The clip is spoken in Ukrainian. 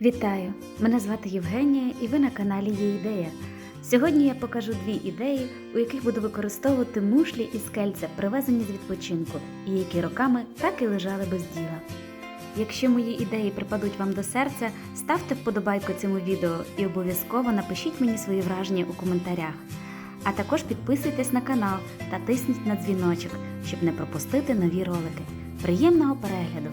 Вітаю! Мене звати Євгенія і ви на каналі Є ідея. Сьогодні я покажу дві ідеї, у яких буду використовувати мушлі і скельця, привезені з відпочинку, і які роками так і лежали без діла. Якщо мої ідеї припадуть вам до серця, ставте вподобайку цьому відео і обов'язково напишіть мені свої враження у коментарях. А також підписуйтесь на канал та тисніть на дзвіночок, щоб не пропустити нові ролики. Приємного перегляду!